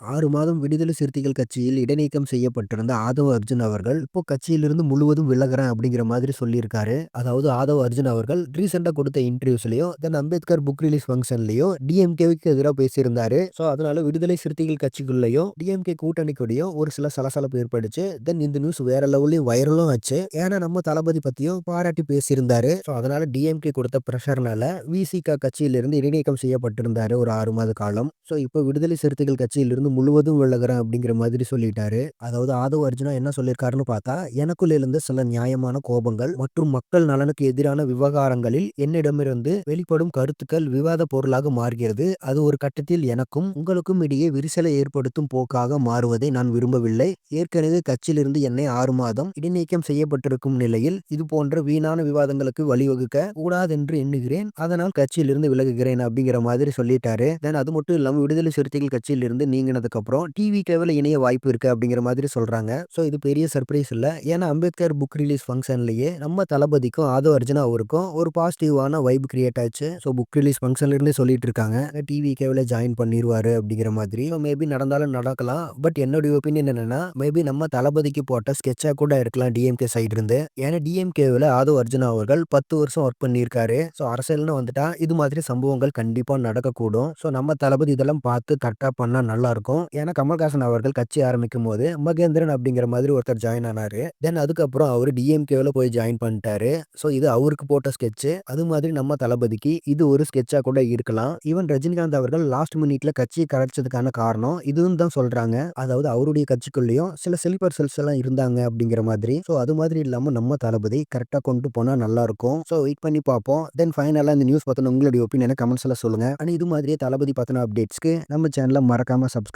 ஆறு மாதம் விடுதலை சிறுத்தைகள் கட்சியில் இடைநீக்கம் செய்யப்பட்டிருந்த ஆதவ் அர்ஜுன் அவர்கள் இப்போ கட்சியிலிருந்து முழுவதும் விலகிறேன் அப்படிங்கிற மாதிரி சொல்லியிருக்காரு. அதாவது ஆதவ் அர்ஜுன் அவர்கள் ரீசெண்டா கொடுத்த இன்டர்வியூஸ்லயும் தென் அம்பேத்கர் புக் ரிலீஸ் ஃபங்க்ஷன்லயும் டிஎம்கேவுக்கு எதிராக பேசியிருந்தாரு. ஸோ அதனால விடுதலை சிறுத்தைகள் கட்சிக்குள்ளேயும் டிஎம்கே கூட்டணிக்குள்ளேயும் ஒரு சில சலசலப்பு ஏற்பட்டுச்சு. தென் இந்த நியூஸ் வேற லெவல்லையும் வைரலும் ஆச்சு. ஏன்னா நம்ம தளபதி பத்தியும் பாராட்டி பேசியிருந்தாரு. ஸோ அதனால டிஎம்கே கொடுத்த ப்ரெஷர்னால விசிகா கட்சியிலிருந்து இடைநீக்கம் செய்யப்பட்டிருந்தாரு ஒரு ஆறு மாத காலம். ஸோ இப்போ விடுதலை சிறுத்தைகள் கட்சியிலிருந்து முழுவதும் விலகுறேன் அப்படிங்கிற மாதிரி சொல்லிட்டாரு. அதாவது ஆதவ அர்ஜுனா என்ன சொல்லியிருக்காருன்னு பார்த்தா எனக்குள்ள இருந்த சில நியாயமான கோபங்கள் மற்றும் மக்கள் நலனுக்கு எதிரான விவகாரங்களில் என்னிடமிருந்து வெளிப்படும் கருத்துக்கள் விவாத பொருளாக மாறுகிறது. அது ஒரு கட்டத்தில் எனக்கும் உங்களுக்கும் இடையே விரிசலை ஏற்படுத்தும் போக்காக மாறுவதை நான் விரும்பவில்லை. ஏற்கனவே கட்சியிலிருந்து என்னை ஆறு மாதம் இடைநீக்கம் செய்யப்பட்டிருக்கும் நிலையில் இது போன்ற வீணான விவாதங்களுக்கு வழிவகுக்க கூடாதென்று எண்ணுகிறேன். அதனால் கட்சியிலிருந்து விலகுகிறேன் அப்படிங்கிற மாதிரி சொல்லிட்டாரு. தென் அது மட்டும் இல்லாமல் விடுதலை சிறுத்தைகள் கட்சியிலிருந்து நீங்க அப்புறம் டிவி கேவில் இணைய வாய்ப்பு இருக்குது அப்படிங்கிற மாதிரி சொல்கிறாங்க ஸோ இது பெரிய சர்ப்ரைஸ் இல்லை. ஏன்னா அம்பேத்கர் புக் ரிலீஸ் ஃபங்க்ஷன்லேயே நம்ம தளபதிக்கும் ஆதோ அர்ஜுனா அவருக்கும் ஒரு பாசிட்டிவான வைப் கிரியேட் ஆச்சு. ஸோ புக் ரிலீஸ் ஃபங்க்ஷன்லேருந்தே சொல்லிட்டு இருக்காங்க. டிவி கேவில் ஜாயின் பண்ணிடுவார் அப்படிங்கிற மாதிரி. மேபி நடந்தாலும் நடக்கலாம். பட் என்னுடைய ஒப்பீனியன் என்னென்னா மேபி நம்ம தளபதிக்கு போட்ட ஸ்கெட்சாக கூட இருக்கலாம் டிஎம்கே சைடு இருந்து ஏன்னா டிஎம்கேவில் ஆதோ அர்ஜுனா அவர்கள் பத்து வருஷம் ஒர்க் பண்ணியிருக்காரு ஸோ அரசியல்னு வந்துட்டா இது மாதிரி சம்பவங்கள் கண்டிப்பாக நடக்கக்கூடும். ஸோ நம்ம தளபதி இதெல்லாம் பார்த்து கரெக்டாக பண்ணால் நல்லா இருக்கும். ஏன்னா கமல்ஹாசன் அவர்கள் கட்சி ஆரம்பிக்கும் போது மகேந்திரன் அப்படிங்கிற மாதிரி ஒருத்தர் ஜாயின் ஆனாரு. தென் அதுக்கப்புறம் அவர் டிஎம்கேவில் போய் ஜாயின் பண்ணிட்டாரு. ஸோ இது அவருக்கு போட்ட ஸ்கெட்ச் அது மாதிரி நம்ம தளபதிக்கு இது ஒரு ஸ்கெட்சா கூட இருக்கலாம். ஈவன் ரஜினிகாந்த் அவர்கள் லாஸ்ட் மினிட்ல கட்சியை கரைச்சதுக்கான காரணம் இதுவும் தான் சொல்றாங்க. அதாவது அவருடைய கட்சிக்குள்ளேயும் சில செல்பர் செல்ஸ் எல்லாம் இருந்தாங்க அப்படிங்கிற மாதிரி. ஸோ அது மாதிரி இல்லாம நம்ம தளபதி கரெக்டாக கொண்டு போனா நல்லா இருக்கும். ஸோ வெயிட் பண்ணி பார்ப்போம். தென் ஃபைனலாக இந்த நியூஸ் பார்த்தோன்னா உங்களுடைய ஒப்பீனியனை கமெண்ட்ஸ் எல்லாம் சொல்லுங்க. ஆனால் இது மாதிரியே தளபதி பார்த்தோன்னா அப்டேட்ஸ்க்கு நம்ம சேனலை மறக்காம சப்ஸ்கிரைப்